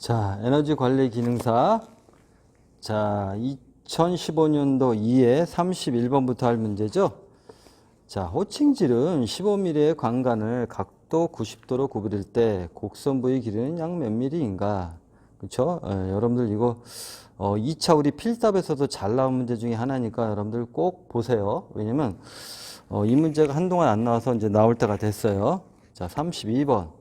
자, 에너지 관리 기능사. 자, 2015년도 2에 31번부터 할 문제죠. 자, 호칭질은 15mm의 광간을 각도 90도로 구부릴 때 곡선 부위 길이는 약 몇 mm인가? 그쵸? 예, 여러분들 이거 어, 2차 우리 필답에서도 잘 나온 문제 중에 하나니까 여러분들 꼭 보세요. 왜냐면 어, 이 문제가 한동안 안 나와서 이제 나올 때가 됐어요. 자, 32번.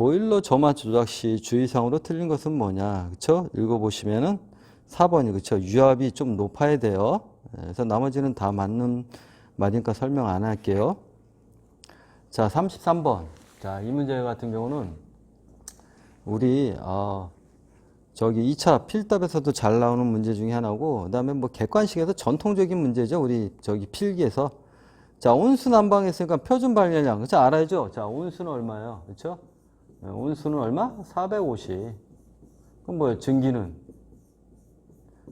보일러 점화 조작 시 주의사항으로 틀린 것은 뭐냐? 그쵸? 읽어보시면은 4번이 그쵸? 유압이 좀 높아야 돼요. 예, 그래서 나머지는 다 맞는 말이니까 설명 안 할게요. 자, 33번. 자, 이 문제 같은 경우는 우리 어, 저기 2차 필답에서도 잘 나오는 문제 중에 하나고 그다음에 뭐 객관식에서 전통적인 문제죠. 우리 저기 필기에서 자, 온수 난방에 있으니까 표준 발열량. 그쵸? 알아야죠? 자, 온수는 얼마예요? 그쵸? 네, 온수는 얼마? 450. 그럼 뭐예요? 증기는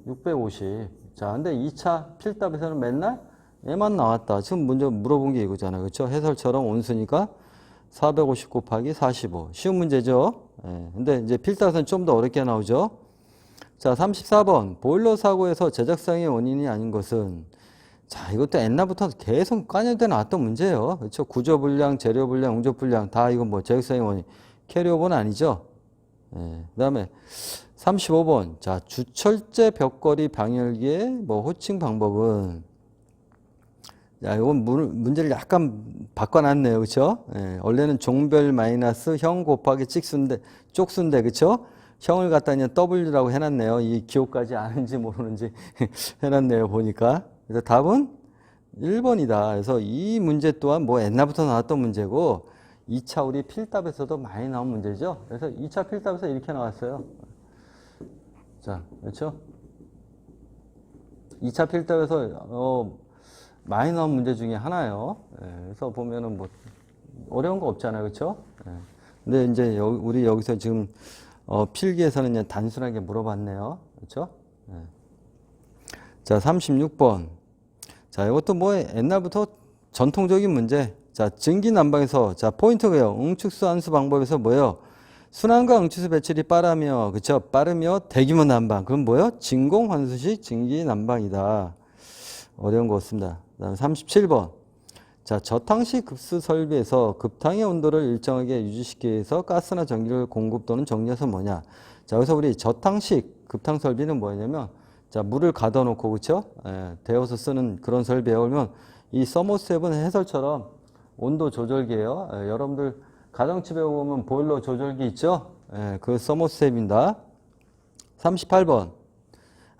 650. 자, 근데 2차 필답에서는 맨날 얘만 나왔다. 지금 먼저 물어본 게 이거잖아요. 그렇죠? 해설처럼 온수니까 450 곱하기 45. 쉬운 문제죠? 예. 근데 이제 필답에서는 좀 더 어렵게 나오죠? 자, 34번. 보일러 사고에서 제작상의 원인이 아닌 것은 자, 이것도 옛날부터 계속 관여돼 나왔던 문제예요. 그렇죠? 구조 불량, 재료 불량, 응조 불량 다 이건 뭐 제작상의 원인. 캐리오버는 아니죠. 예. 그 다음에 35번. 자, 주철제 벽걸이 방열기의 뭐 호칭 방법은 야, 이건 문, 문제를 약간 바꿔놨네요. 그쵸? 예, 원래는 종별 마이너스 형 곱하기 찍순데, 쪽순데, 그쵸? 형을 갖다 그냥 W라고 해놨네요. 이 기호까지 아는지 모르는지 해놨네요. 보니까. 그래서 답은 1번이다. 그래서 이 문제 또한 뭐 옛날부터 나왔던 문제고, 2차 우리 필답에서도 많이 나온 문제죠. 그래서 2차 필답에서 이렇게 나왔어요. 자, 그렇죠? 2차 필답에서 어, 많이 나온 문제 중에 하나예요. 예, 그래서 보면은 뭐 어려운 거 없잖아요, 그렇죠? 예. 근데 이제 여, 우리 여기서 지금 어, 필기에서는 그냥 단순하게 물어봤네요, 그렇죠? 예. 자, 36번. 자, 이것도 뭐 옛날부터 전통적인 문제. 자, 증기 난방에서 자 포인트가요. 응축수 한수 방법에서 뭐예요? 순환과 응축수 배출이 빠르며 그쵸? 빠르며 대규모 난방. 그럼 뭐예요? 진공 환수식 증기 난방이다. 어려운 거 없습니다. 그다음 37번. 자, 저탕식 급수 설비에서 급탕의 온도를 일정하게 유지시키기 위해서 가스나 전기를 공급 또는 정리해서 뭐냐? 자, 여기서 우리 저탕식 급탕 설비는 뭐냐면 자, 물을 가둬 놓고 그쵸? 예, 데워서 쓰는 그런 설비에 오면 이 서머셋은 해설처럼 온도 조절기예요. 예, 여러분들 가정집에 오면 보일러 조절기 있죠? 예, 그 서머셋입니다. 38번.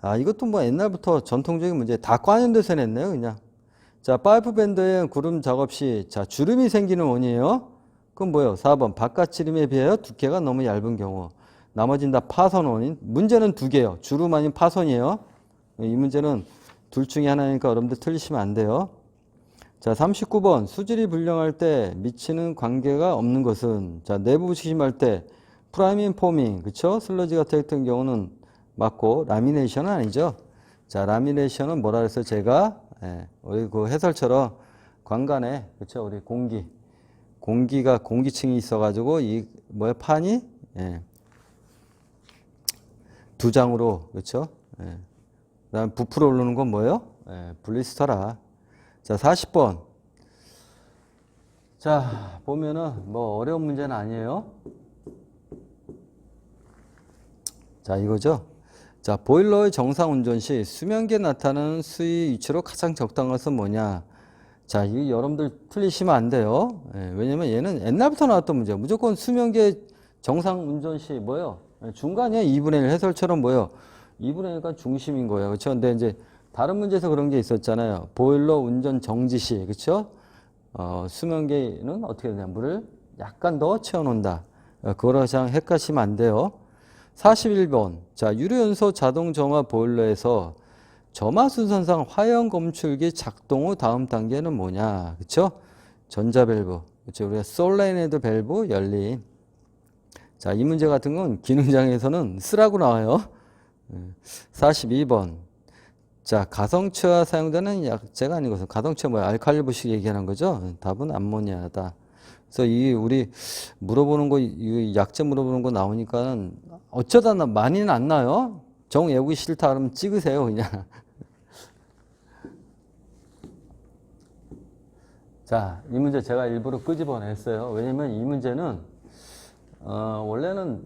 아, 이것도 뭐 옛날부터 전통적인 문제 다 관련돼서 냈네요, 그냥. 자, 파이프 밴드에 구름 작업 시, 자, 주름이 생기는 원이에요. 그럼 뭐예요? 4번. 바깥 지름에 비하여 두께가 너무 얇은 경우. 나머지는 다 파손 원인. 문제는 두 개예요. 주름 아닌 파손이에요. 이 문제는 둘 중에 하나니까 여러분들 틀리시면 안 돼요. 자, 39번. 수질이 불량할 때 미치는 관계가 없는 것은, 자, 내부 부식심할 때 프라이밍 포밍, 그쵸? 슬러지 같은 경우는 맞고, 라미네이션은 아니죠. 자, 라미네이션은 뭐라 그래서 제가, 예, 우리 그 해설처럼 관간에, 그쵸? 우리 공기, 공기가, 공기층이 있어가지고, 이, 뭐야, 판이, 예, 두 장으로, 그쵸? 예. 그 다음 부풀어 오르는 건 뭐예요? 예, 블리스터라. 자, 40번. 자, 보면은 뭐 어려운 문제는 아니에요. 자, 이거죠. 자, 보일러의 정상 운전 시 수면기에 나타나는 수위 위치로 가장 적당한 것은 뭐냐? 자, 이 여러분들 틀리시면 안 돼요. 예, 왜냐면 얘는 옛날부터 나왔던 문제야. 무조건 수면기의 정상 운전 시 뭐예요? 예, 중간에 2분의 1 해설처럼 뭐예요? 2분의 1가 중심인 거예요. 그렇죠? 근데 이제 다른 문제에서 그런 게 있었잖아요. 보일러 운전 정지 시, 그렇죠? 어, 수면기는 어떻게 되냐? 물을 약간 더 채워놓는다. 어, 그거랑 헷갈리시면 안 돼요. 41번. 자, 유료연소 자동 점화 보일러에서 점화 순서상 화형 검출기 작동 후 다음 단계는 뭐냐? 그렇죠? 전자 밸브. 그렇죠? 우리가 솔레네드 밸브 열림. 자, 이 문제 같은 건 기능장에서는 쓰라고 나와요. 42번. 자, 가성체화 사용되는 약재가 아니고서 가성체 뭐야? 알칼리 부식 얘기하는 거죠? 답은 암모니아다. 그래서 이 우리 물어보는 거, 이 약재 물어보는 거 나오니까는 어쩌다 나- 많이는 안 나요. 정 외우기 싫다 그러면 찍으세요, 그냥. 자, 이 문제 제가 일부러 끄집어냈어요. 왜냐면 이 문제는, 어, 원래는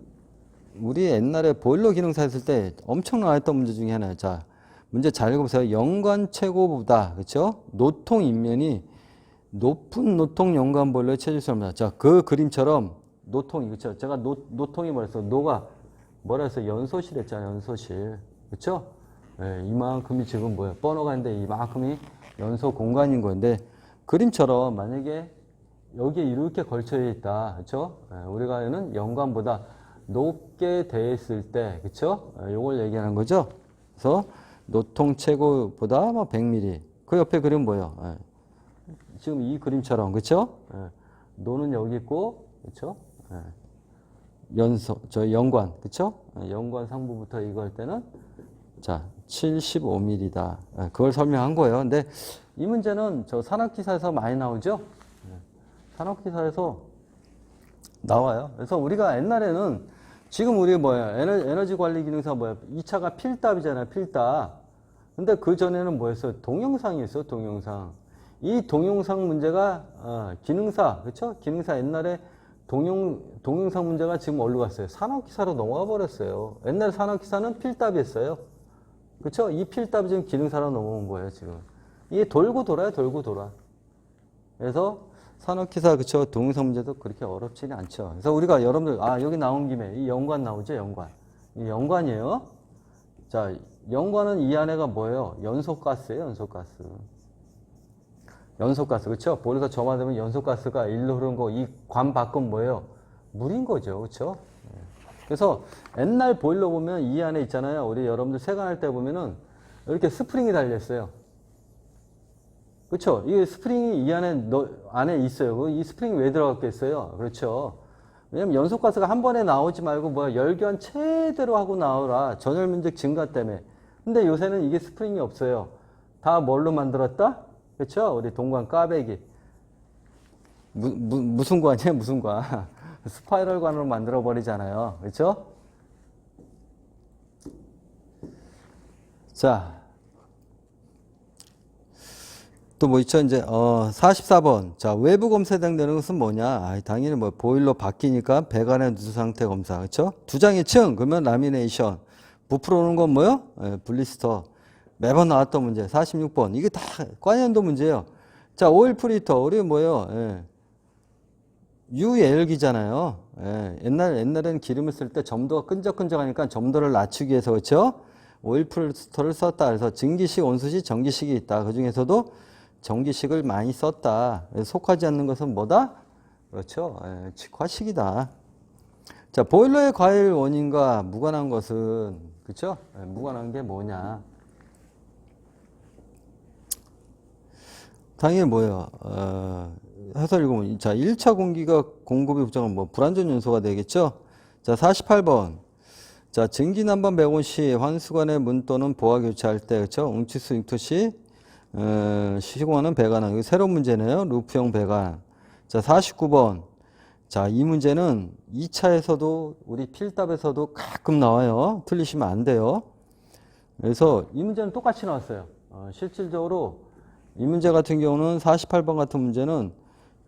우리 옛날에 보일러 기능사 했을 때 엄청 나왔던 문제 중에 하나예요. 자, 문제 잘 읽어보세요. 연관 최고보다, 그쵸? 노통 인면이 높은 노통 연관 보일러의 체질수입니다. 자, 그 그림처럼 노통이, 그쵸? 제가 노, 노통이 뭐랬어? 노가 뭐라 했어? 연소실 했잖아요. 연소실. 예, 이만큼이 지금 뭐예요? 번호가 있는데 이만큼이 연소 공간인 건데, 그림처럼 만약에 여기에 이렇게 걸쳐 있다. 그쵸? 예, 우리가는 연관보다 높게 돼 있을 때? 예, 요걸 얘기하는 거죠. 그래서 노통 최고보다 뭐 100mm. 그 옆에 그림 뭐예요? 예. 지금 이 그림처럼, 그쵸? 예. 노는 여기 있고, 그쵸? 예. 연소, 저 연관, 그쵸? 예, 연관 상부부터 이거 할 때는 자, 75mm다. 예, 그걸 설명한 거예요. 근데 이 문제는 저 산업기사에서 많이 나오죠? 예, 산업기사에서 나와요. 그래서 우리가 옛날에는 지금 우리 뭐야, 에너지, 관리 기능사 뭐야, 2차가 필답이잖아요, 필답. 근데 그 전에는 뭐였어요? 동영상이 있어요, 동영상. 이 동영상 문제가, 어, 기능사, 그쵸? 기능사 옛날에 동영, 동영상 문제가 지금 어디로 갔어요? 산업기사로 넘어가 버렸어요. 옛날 산업기사는 필답이었어요. 그쵸? 이 필답이 지금 기능사로 넘어온 거예요, 지금. 이게 돌고 돌아요, 돌고 돌아. 그래서 산업기사, 그쵸? 동영상 문제도 그렇게 어렵지는 않죠. 그래서 우리가 여러분들, 아, 여기 나온 김에 이 연관 나오죠, 연관. 이 연관이에요. 자, 연관은 이 안에가 뭐예요? 연소가스예요, 연소가스. 연소가스, 그쵸? 볼에서 점화되면 연소가스가 일로 흐르는 거, 이 관 밖은 뭐예요? 물인 거죠, 그쵸? 예. 그래서 옛날 보일러 보면 이 안에 있잖아요. 우리 여러분들 세관할 때 보면은 이렇게 스프링이 달려있어요. 그렇죠? 이 스프링이 이 안에 너, 안에 있어요. 그이 스프링이 왜 들어갔겠어요? 그렇죠. 왜냐면 연소가스가 한 번에 나오지 말고 뭐 열견 최대로 하고 나오라. 전열 면적 증가 때문에. 근데 요새는 이게 스프링이 없어요. 다 뭘로 만들었다? 그렇죠? 우리 동관 까베기. 무, 무, 무슨 관이에요? 무슨 관? 스파이럴 관으로 만들어 버리잖아요. 그렇죠? 자, 또 뭐 있죠? 이제 어 44번. 자, 외부 검사 해당되는 것은 뭐냐? 아, 당연히 뭐 보일러 바뀌니까 배관의 누수 상태 검사. 그렇죠? 두 장의 층 그러면 라미네이션. 부풀어 오는 건 뭐요? 예, 블리스터. 매번 나왔던 문제. 46번. 이게 다 관연도 문제예요. 자, 오일 프리터. 우리 뭐예요? 예. 유열기잖아요. 예, 옛날 옛날에는 기름을 쓸 때 점도가 끈적끈적하니까 점도를 낮추기 위해서 그렇죠? 오일 프리터를 썼다. 그래서 증기식, 온수식, 전기식이 있다. 그 중에서도 전기식을 많이 썼다. 속하지 않는 것은 뭐다? 그렇죠. 예, 직화식이다. 자, 보일러의 과일 원인과 무관한 것은 그렇죠? 예, 무관한 게 뭐냐? 당연히 뭐예요? 어, 해설 읽으면 자, 1차 공기가 공급이 부정은 뭐 불안전 요소가 되겠죠? 자, 48번. 자, 증기 난방 배원 시 환수관의 문 또는 보아 교체할 때 그렇죠? 응치수 잉투 시 어, 시공하는 배관은 새로운 문제네요. 루프형 배관. 자, 49번. 자, 이 문제는 2차에서도 우리 필답에서도 가끔 나와요. 틀리시면 안 돼요. 그래서 이 문제는 똑같이 나왔어요. 어, 실질적으로 이 문제 같은 경우는 48번 같은 문제는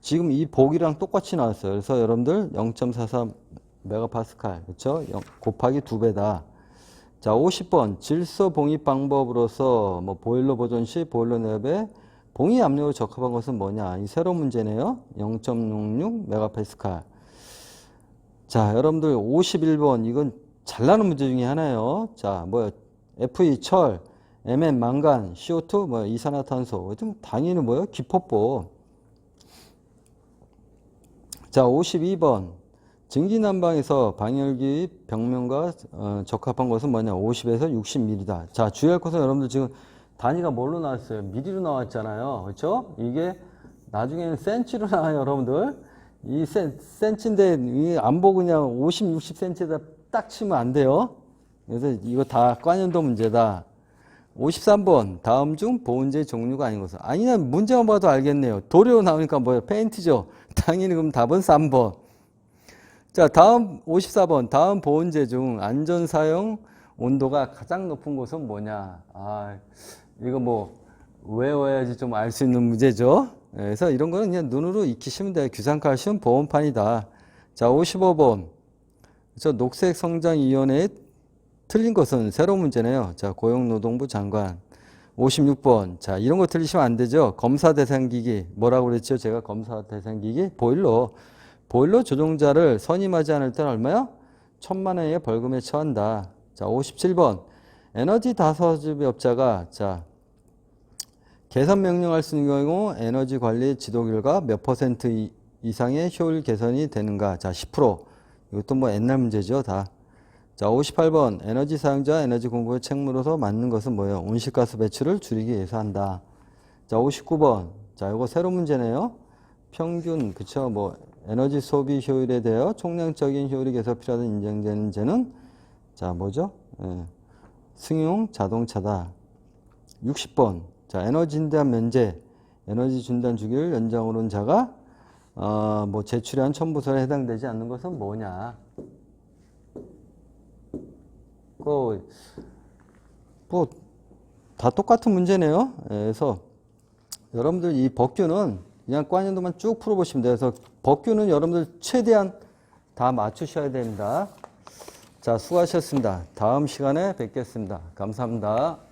지금 이 보기랑 똑같이 나왔어요. 그래서 여러분들 0.44 메가파스칼, 그렇죠? 곱하기 두 배다. 자, 50번 질소 봉입 방법으로서 뭐 보일러 보존 시 보일러 내부에 봉이 압력을 적합한 것은 뭐냐? 이 새로운 문제네요. 0.66 메가파스칼. 자, 여러분들 51번 이건 잘 나는 문제 중에 하나예요. 자, 뭐야? Fe 철, Mn 망간, CO2 뭐 이산화탄소. 좀 당연히 뭐예요? 기포법. 자, 52번. 증기난방에서 방열기 벽면과 어, 적합한 것은 뭐냐? 50에서 60mm다. 자, 주의할 것은 여러분들 지금 단위가 뭘로 나왔어요? 미리로 나왔잖아요. 그렇죠? 이게 나중에는 센치로 나와요, 여러분들. 이 센, 센치인데 이 안 보고 그냥 50, 60cm에다 딱 치면 안 돼요. 그래서 이거 다 관연도 문제다. 53번 다음 중 보온제 종류가 아닌 것은 아니냐 문제만 봐도 알겠네요. 도료 나오니까 뭐예요? 페인트죠. 당연히 그럼 답은 3번. 자, 다음 54번. 다음 보온재 중 안전 사용 온도가 가장 높은 곳은 뭐냐? 아, 이거 뭐 외워야지 좀 알 수 있는 문제죠. 예, 그래서 이런 거는 그냥 눈으로 익히시면 돼요. 규산칼슘 보온판이다. 자, 55번. 저 녹색 성장 위원회에 틀린 것은 새로운 문제네요. 자, 고용노동부 장관. 56번. 자, 이런 거 틀리시면 안 되죠. 검사 대상 기기. 뭐라고 그랬죠? 제가 검사 대상 기기? 보일러. 보일러 조종자를 선임하지 않을 때는 얼마요? 천만 원의 벌금에 처한다. 자, 57번. 에너지 다서지업자가 자, 개선 명령할 수 있는 경우 에너지 관리 지도 결과 몇 퍼센트 이- 이상의 효율 개선이 되는가? 자, 10%. 이것도 뭐 옛날 문제죠, 다. 자, 58번. 에너지 사용자 에너지 공급의 책무로서 맞는 것은 뭐예요? 온실가스 배출을 줄이기 위해서 한다. 자, 59번. 자, 이거 새로운 문제네요. 평균, 그쵸, 뭐, 에너지 소비 효율에 대하여 총량적인 효율이 계속 필요하다 인정되는 제는, 자, 뭐죠? 예, 승용 자동차다. 60번. 자, 에너지 진단 면제, 에너지 진단 주기를 연장으로 한 자가, 어, 뭐, 제출한 첨부서에 해당되지 않는 것은 뭐냐? 그, 뭐, 다 똑같은 문제네요. 예, 그래서, 여러분들 이 법규는 그냥 꽈년도만 쭉 풀어보시면. 그래서 법규는 여러분들 최대한 다 맞추셔야 됩니다. 자, 수고하셨습니다. 다음 시간에 뵙겠습니다. 감사합니다.